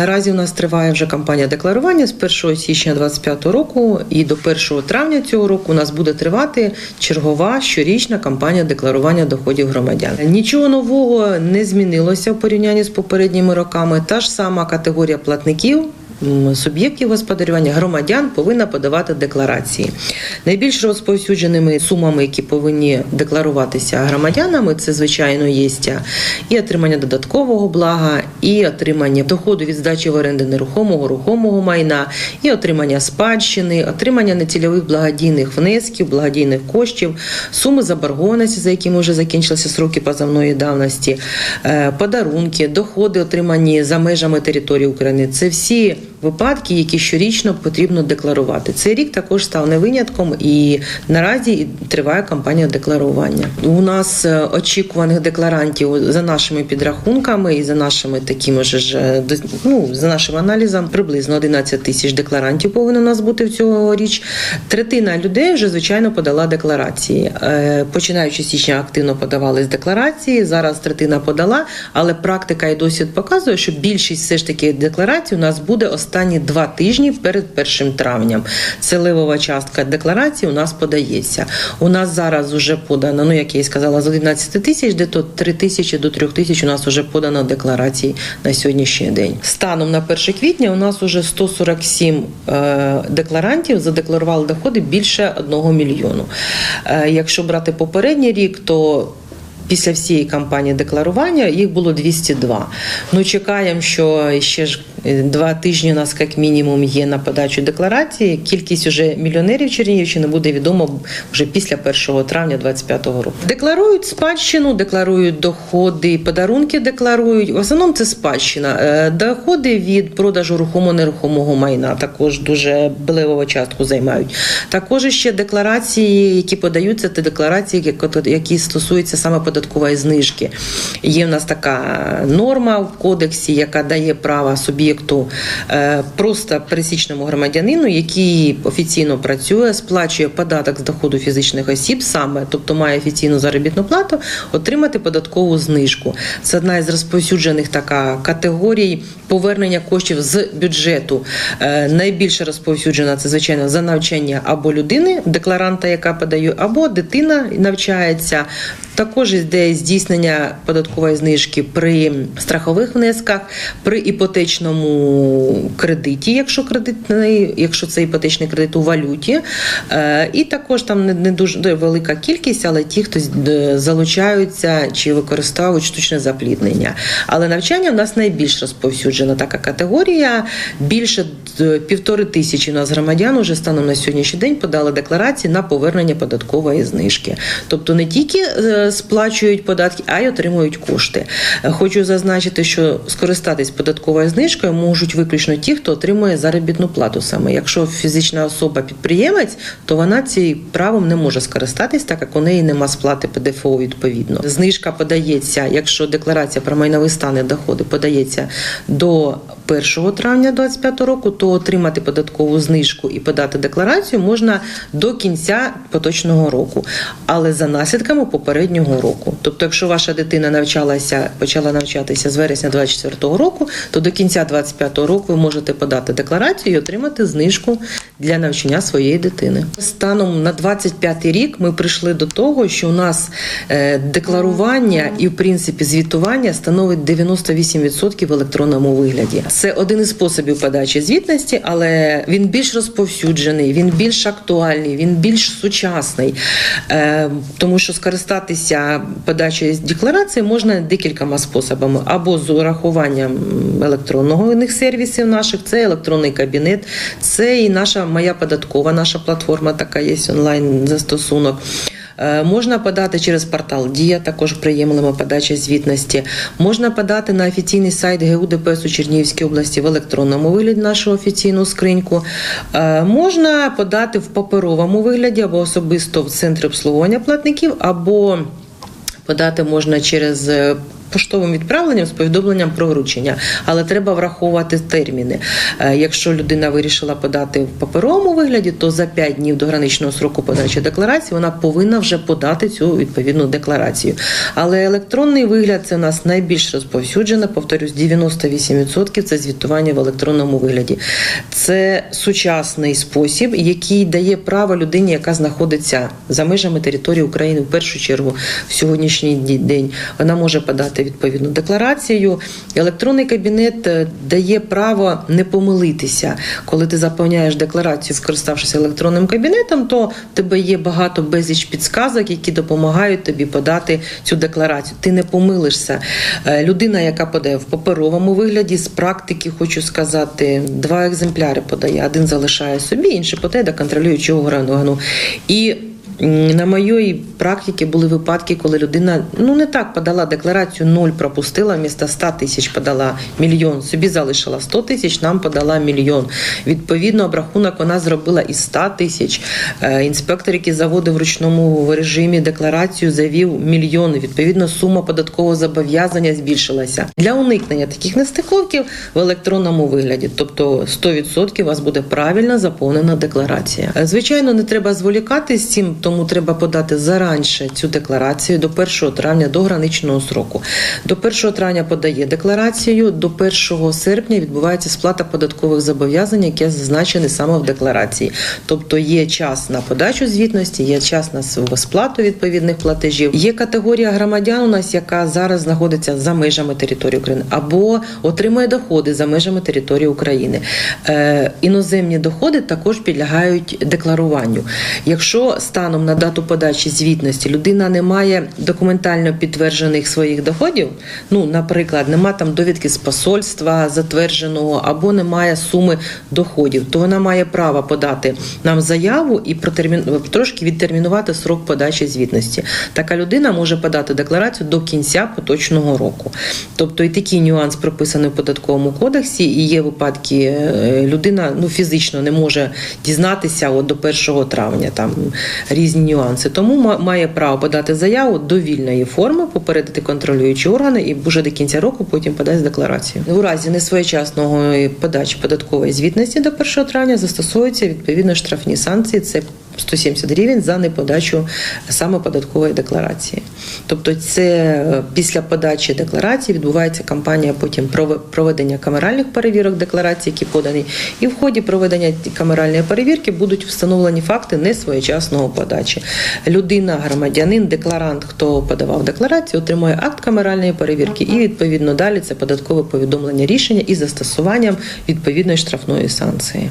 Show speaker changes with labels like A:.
A: Наразі у нас триває вже кампанія декларування з 1 січня 2025 року і до 1 травня цього року у нас буде тривати чергова щорічна кампанія декларування доходів громадян. Нічого нового не змінилося в порівнянні з попередніми роками. Та ж сама категорія платників. Суб'єктів господарювання громадян повинна подавати декларації. Найбільш розповсюдженими сумами, які повинні декларуватися громадянами, це звичайно є і отримання додаткового блага, і отримання доходу від здачі в оренди нерухомого рухомого майна, і отримання спадщини, отримання нецільових благодійних внесків, благодійних коштів, суми заборгованості, за якими вже закінчилися сроки позовної давності, е, подарунки, доходи, отримані за межами території України. Це всі випадки, які щорічно потрібно декларувати. Цей рік також став не винятком, і наразі триває кампанія декларування. У нас е, очікуваних декларантів за нашими підрахунками і за нашими такими ж ну, за нашим аналізом приблизно 11 тисяч декларантів повинно у нас бути в цьогоріч. Третина людей вже звичайно подала декларації. Е, Починаючи січня активно подавались декларації. Зараз третина подала, але практика і досвід показує, що більшість все ж таки декларацій у нас буде останні два тижні перед 1 травням. Це левова частка декларацій у нас подається. У нас зараз вже подано, ну як я і сказала, з 11 тисяч, де то 3 тисячі до 3 тисяч у нас вже подано декларацій на сьогоднішній день. Станом на 1 квітня у нас вже 147 е, декларантів задекларували доходи більше 1 мільйону. Е, якщо брати попередній рік, то Після всієї кампанії декларування їх було 202. Ну чекаємо, що ще ж два тижні у нас як мінімум є на подачу декларації. Кількість уже мільйонерів Чернігівщини буде відомо вже після 1 травня 2025 року. Декларують спадщину, декларують доходи, подарунки декларують. В основному це спадщина. Е, Доходи від продажу рухомо нерухомого майна також дуже белеву частку займають. Також ще декларації, які подаються, це декларації, які- стосуються саме податкової знижки. Є в нас така норма в кодексі, яка дає право суб'єкту е, просто пересічному громадянину, який офіційно працює, сплачує податок з доходу фізичних осіб, саме, тобто має офіційну заробітну плату, отримати податкову знижку. Це одна із розповсюджених така категорій повернення коштів з бюджету. Е, Найбільше розповсюджена це звичайно за навчання або людини, декларанта, яка подає, або дитина навчається. Також йде здійснення податкової знижки при страхових внесках, при іпотечному кредиті, якщо кредитний, якщо це іпотечний кредит у валюті. Е, І також там не, дуже велика кількість, але ті, хто залучаються чи використовують штучне запліднення. Але навчання в нас найбільш розповсюджена така категорія. Більше е, півтори тисячі у нас громадян уже станом на сьогоднішній день подали декларації на повернення податкової знижки. Тобто не тільки е, сплачують податки, а й отримують кошти. Хочу зазначити, що скористатись податковою знижкою можуть виключно ті, хто отримує заробітну плату. Саме якщо фізична особа підприємець, то вона цим правом не може скористатись, так як у неї нема сплати ПДФО відповідно. Знижка подається, якщо декларація про майновий стан і доходи подається до 1 травня 2025 року, то отримати податкову знижку і подати декларацію можна до кінця поточного року, але за наслідками попереднього року. Тобто, якщо ваша дитина навчалася, почала навчатися з вересня 2024 року, то до кінця 2025 року ви можете подати декларацію і отримати знижку для навчання своєї дитини. Станом на 25 рік ми прийшли до того, що у нас е, декларування і в принципі звітування становить 98% в електронному вигляді. Це один із способів подачі звітності, але він більш розповсюджений, він більш актуальний, він більш сучасний, Е, тому що скористатися подачею декларації можна декількома способами або з урахуванням електронного сервісів наших, це електронний кабінет, це і наша моя податкова, наша платформа така є онлайн застосунок. Е, Можна подати через портал Дія, також приємлива подача звітності. Можна подати на офіційний сайт ГУ ДПС у Чернігівській області в електронному вигляді нашу офіційну скриньку. Е, Можна подати в паперовому вигляді або особисто в центрі обслуговування платників, або подати можна через е, поштовим відправленням з повідомленням про вручення, але треба враховувати терміни. Е, Якщо людина вирішила подати в паперовому вигляді, то за 5 днів до граничного сроку подачі декларації вона повинна вже подати цю відповідну декларацію. Але електронний вигляд це у нас найбільш розповсюджене. Повторюсь, 98% це звітування в електронному вигляді. Це сучасний спосіб, який дає право людині, яка знаходиться за межами території України в першу чергу в сьогоднішній день. Вона може подати відповідну декларацію. Електронний кабінет е, дає право не помилитися. Коли ти заповняєш декларацію, скориставшись електронним кабінетом, то в тебе є багато безліч підсказок, які допомагають тобі подати цю декларацію. Ти не помилишся. Е, Людина, яка подає в паперовому вигляді, з практики хочу сказати, два екземпляри подає. Один залишає собі, інший подає до контролюючого органу. І на моїй практиці були випадки, коли людина ну не так подала декларацію, нуль пропустила, вмісто 100 тисяч подала мільйон, собі залишила 100 тисяч, нам подала мільйон. Відповідно, обрахунок вона зробила із 100 тисяч. Е, Інспектор, який заводив в ручному режимі декларацію, завів мільйон. Відповідно, сума податкового зобов'язання збільшилася. Для уникнення таких нестиковків в електронному вигляді, тобто 100% у вас буде правильно заповнена декларація. Е, Звичайно, не треба зволікати з цим, тому треба подати заранше цю декларацію до 1 травня до граничного сроку. До 1 травня подає декларацію, до 1 серпня відбувається сплата податкових зобов'язань, яке зазначене саме в декларації. Тобто є час на подачу звітності, є час на сплату відповідних платежів. Є категорія громадян у нас, яка зараз знаходиться за межами території України або отримує доходи за межами території України. Е, іноземні доходи також підлягають декларуванню. Якщо станом на дату подачі звітності людина не має документально підтверджених своїх доходів, ну, наприклад, нема там довідки з посольства затвердженого або немає суми доходів, то вона має право подати нам заяву і протермін... трошки відтермінувати срок подачі звітності. Така людина може подати декларацію до кінця поточного року. Тобто і такий нюанс прописаний в податковому кодексі, і є випадки, е, людина ну фізично не може дізнатися от до 1 травня. Там різні нюанси. Тому ма- має право подати заяву до вільної форми, попередити контролюючі органи і вже до кінця року потім подасть декларацію. У разі несвоєчасного подачі податкової звітності до 1 травня застосуються відповідно штрафні санкції. Це 170 гривень за неподачу саме податкової декларації. Тобто, це е, після подачі декларації відбувається кампанія потім прове- проведення камеральних перевірок декларації, які подані, і в ході проведення камеральної перевірки будуть встановлені факти несвоєчасного подачі. Людина, громадянин, декларант, хто подавав декларацію, отримує акт камеральної перевірки, і відповідно далі це податкове повідомлення рішення із застосуванням відповідної штрафної санкції.